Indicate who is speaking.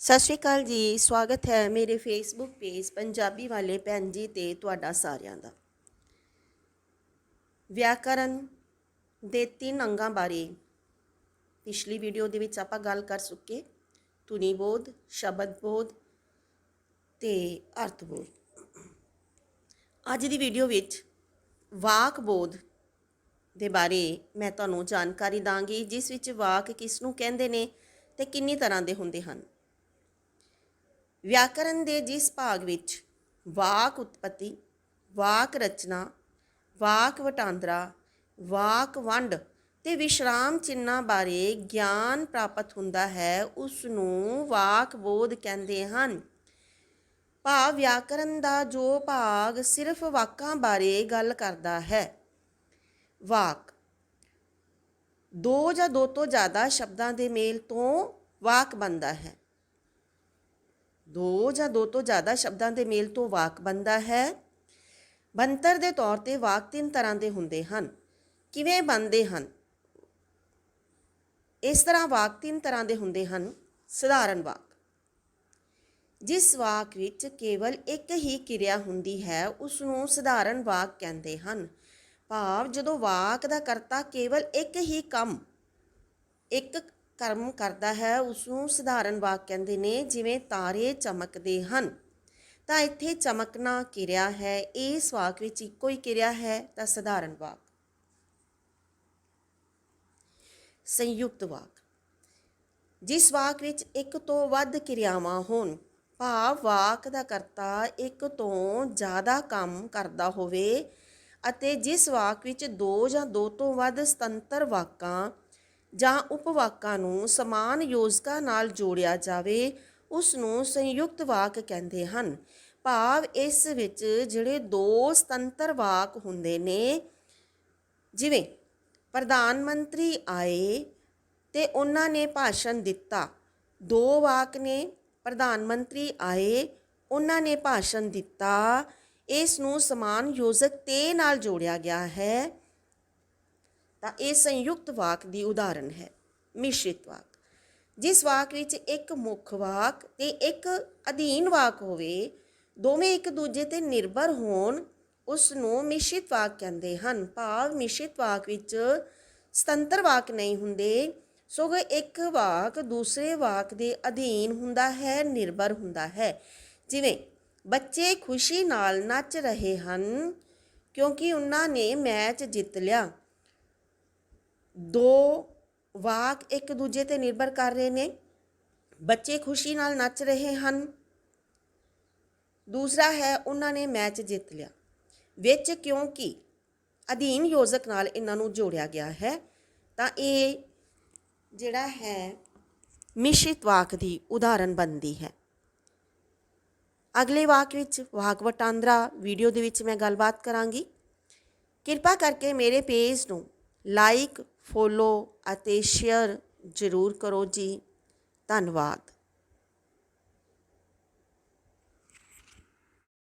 Speaker 1: ਸਤਿ ਸ਼੍ਰੀ ਅਕਾਲ ਜੀ, ਸਵਾਗਤ ਹੈ ਮੇਰੇ ਫੇਸਬੁੱਕ ਪੇਜ ਪੰਜਾਬੀ ਵਾਲੇ ਭੈਣ ਜੀ ਤੇ ਤੁਹਾਡਾ ਸਾਰਿਆਂ ਦਾ। ਵਿਆਕਰਨ ਦੇ ਤਿੰਨ ਅੰਗਾਂ ਬਾਰੇ ਪਿਛਲੀ ਵੀਡੀਓ ਦੇ ਵਿੱਚ ਆਪਾਂ ਗੱਲ ਕਰ ਚੁੱਕੇ ਧੁਨੀ ਬੋਧ, ਸ਼ਬਦ ਬੋਧ ਤੇ ਅਰਥ ਬੋਧ। ਅੱਜ ਦੀ ਵੀਡੀਓ ਵਿੱਚ ਵਾਕ ਬੋਧ ਦੇ ਬਾਰੇ ਮੈਂ ਤੁਹਾਨੂੰ ਜਾਣਕਾਰੀ ਦਾਂਗੀ, ਜਿਸ ਵਿੱਚ ਵਾਕ ਕਿਸ ਨੂੰ ਕਹਿੰਦੇ ਨੇ ਤੇ ਕਿੰਨੀ ਤਰ੍ਹਾਂ ਦੇ ਹੁੰਦੇ ਹਨ। ਵਿਆਕਰਨ ਦੇ ਜਿਸ ਭਾਗ ਵਿੱਚ ਵਾਕ ਉਤਪਤੀ, ਵਾਕ ਰਚਨਾ, ਵਾਕ ਵਟਾਂਦਰਾ, ਵਾਕ ਵੰਡ ਤੇ ਵਿਸ਼ਰਾਮ ਚਿੰਨਾਂ ਬਾਰੇ ਗਿਆਨ ਪ੍ਰਾਪਤ ਹੁੰਦਾ ਹੈ ਉਸ ਨੂੰ ਵਾਕ ਬੋਧ ਕਹਿੰਦੇ ਹਨ। ਭਾਵ ਵਿਆਕਰਨ ਦਾ ਜੋ ਭਾਗ ਸਿਰਫ ਵਾਕਾਂ ਬਾਰੇ ਗੱਲ ਕਰਦਾ ਹੈ। ਵਾਕ। ਦੋ ਜਾਂ ਦੋ ਤੋਂ ਜ਼ਿਆਦਾ ਸ਼ਬਦਾਂ ਦੇ ਮੇਲ ਤੋਂ ਵਾਕ ਬਣਦਾ ਹੈ। ਦੋ ਜਾਂ ਦੋ ਤੋਂ ਜ਼ਿਆਦਾ ਸ਼ਬਦਾਂ ਦੇ ਮੇਲ ਤੋਂ ਵਾਕ ਬਣਦਾ ਹੈ। ਬੰਤਰ ਦੇ ਤੌਰ ਤੇ ਵਾਕ ਤਿੰਨ ਤਰ੍ਹਾਂ ਦੇ ਹੁੰਦੇ ਹਨ। ਕਿਵੇਂ ਬਣਦੇ ਹਨ? ਇਸ ਤਰ੍ਹਾਂ ਵਾਕ ਤਿੰਨ ਤਰ੍ਹਾਂ ਦੇ ਹੁੰਦੇ ਹਨ। ਸਧਾਰਨ ਵਾਕ। ਜਿਸ ਵਾਕ ਵਿੱਚ ਕੇਵਲ ਇੱਕ ਹੀ ਕਿਰਿਆ ਹੁੰਦੀ ਹੈ ਉਸ ਨੂੰ ਸਧਾਰਨ ਵਾਕ ਕਹਿੰਦੇ ਹਨ। ਭਾਵ ਜਦੋਂ ਵਾਕ ਦਾ ਕਰਤਾ ਕੇਵਲ ਇੱਕ ਹੀ ਕੰਮ, ਇੱਕ ਕਰਮ ਕਰਦਾ ਹੈ ਉਸ ਨੂੰ ਸਧਾਰਨ ਵਾਕ ਕਹਿੰਦੇ ਨੇ, ਜਿਵੇਂ ਤਾਰੇ ਚਮਕਦੇ ਹਨ। ਤਾਂ ਇੱਥੇ ਚਮਕਣਾ ਕਿਰਿਆ ਹੈ, ਇਸ ਵਾਕ ਵਿੱਚ ਇੱਕੋ ਹੀ ਕਿਰਿਆ ਹੈ, ਤਾਂ ਸਧਾਰਨ ਵਾਕ। ਸੰਯੁਕਤ ਵਾਕ। ਜਿਸ ਵਾਕ ਵਿੱਚ ਇੱਕ ਤੋਂ ਵੱਧ ਕਿਰਿਆਵਾਂ ਹੋਣ, ਭਾਵ ਵਾਕ ਦਾ ਕਰਤਾ ਇੱਕ ਤੋਂ ਜ਼ਿਆਦਾ ਕੰਮ ਕਰਦਾ ਹੋਵੇ ਅਤੇ ਜਿਸ ਵਾਕ ਵਿੱਚ ਦੋ ਜਾਂ ਦੋ ਤੋਂ ਵੱਧ ਸੁਤੰਤਰ ਵਾਕਾਂ ਜਾਂ ਉਪਵਾਕਾਂ ਨੂੰ ਸਮਾਨ ਯੋਜਕਾਂ ਨਾਲ ਜੋੜਿਆ ਜਾਵੇ ਉਸ ਨੂੰ ਸੰਯੁਕਤ ਵਾਕ ਕਹਿੰਦੇ ਹਨ। ਭਾਵ ਇਸ ਵਿੱਚ ਜਿਹੜੇ ਦੋ ਸੁਤੰਤਰ ਵਾਕ ਹੁੰਦੇ ਨੇ, ਜਿਵੇਂ, ਪ੍ਰਧਾਨ ਮੰਤਰੀ ਆਏ ਤੇ ਉਹਨਾਂ ਨੇ ਭਾਸ਼ਣ ਦਿੱਤਾ। ਦੋ ਵਾਕ ਨੇ, ਪ੍ਰਧਾਨ ਮੰਤਰੀ ਆਏ, ਉਹਨਾਂ ਨੇ ਭਾਸ਼ਣ ਦਿੱਤਾ। ਇਸ ਨੂੰ ਸਮਾਨ ਯੋਜਕ ਤੇ ਨਾਲ ਜੋੜਿਆ ਗਿਆ ਹੈ। ਤਾਂ ਇਹ ਸੰਯੁਕਤ ਵਾਕ ਦੀ ਉਦਾਹਰਣ ਹੈ, ਮਿਸ਼ਰਿਤ ਵਾਕ। ਜਿਸ ਵਾਕ ਵਿੱਚ ਇੱਕ ਮੁੱਖ ਵਾਕ ਤੇ ਇੱਕ ਅਧੀਨ ਵਾਕ ਹੋਵੇ, ਦੋਵੇਂ ਇੱਕ ਦੂਜੇ ਤੇ ਨਿਰਭਰ ਹੋਣ ਉਸ ਨੂੰ ਮਿਸ਼ਰਿਤ ਵਾਕ ਕਹਿੰਦੇ ਹਨ। ਭਾਵ ਮਿਸ਼ਰਿਤ ਵਾਕ ਵਿੱਚ ਸੁਤੰਤਰ ਵਾਕ ਨਹੀਂ ਹੁੰਦੇ, ਸਗੋਂ ਇੱਕ ਵਾਕ ਦੂਸਰੇ ਵਾਕ ਦੇ ਅਧੀਨ ਹੁੰਦਾ ਹੈ, ਨਿਰਭਰ ਹੁੰਦਾ ਹੈ। ਜਿਵੇਂ, ਬੱਚੇ ਖੁਸ਼ੀ ਨਾਲ ਨੱਚ ਰਹੇ ਹਨ ਕਿਉਂਕਿ ਉਹਨਾਂ ਨੇ ਮੈਚ ਜਿੱਤ ਲਿਆ। ਦੋ ਵਾਕ ਇੱਕ ਦੂਜੇ ਤੇ ਨਿਰਭਰ ਕਰ ਰਹੇ ਨੇ। ਬੱਚੇ ਖੁਸ਼ੀ ਨਾਲ ਨੱਚ ਰਹੇ ਹਨ। ਦੂਸਰਾ ਹੈ, ਉਹਨਾਂ ਨੇ ਮੈਚ ਜਿੱਤ ਲਿਆ। ਵਿੱਚ ਕਿਉਂਕਿ ਅਧੀਨ ਯੋਜਕ ਨਾਲ ਇਹਨਾਂ ਨੂੰ ਜੋੜਿਆ ਗਿਆ ਹੈ, ਤਾਂ ਇਹ ਜਿਹੜਾ ਹੈ, ਮਿਸ਼ਰਿਤ ਵਾਕ ਦੀ ਉਦਾਹਰਨ ਬਣਦੀ ਹੈ। ਅਗਲੇ ਵਾਕ ਵਿੱਚ, ਵਾਕ ਵਟਾਂਦਰਾ ਵੀਡੀਓ ਦੇ ਵਿੱਚ ਮੈਂ ਗੱਲਬਾਤ ਕਰਾਂਗੀ। ਕਿਰਪਾ ਕਰਕੇ ਮੇਰੇ ਪੇਜ ਨੂੰ ਲਾਈਕ ਫੋਲੋ ਅਤੇ ਸ਼ੇਅਰ ਜ਼ਰੂਰ ਕਰੋ ਜੀ। ਧੰਨਵਾਦ।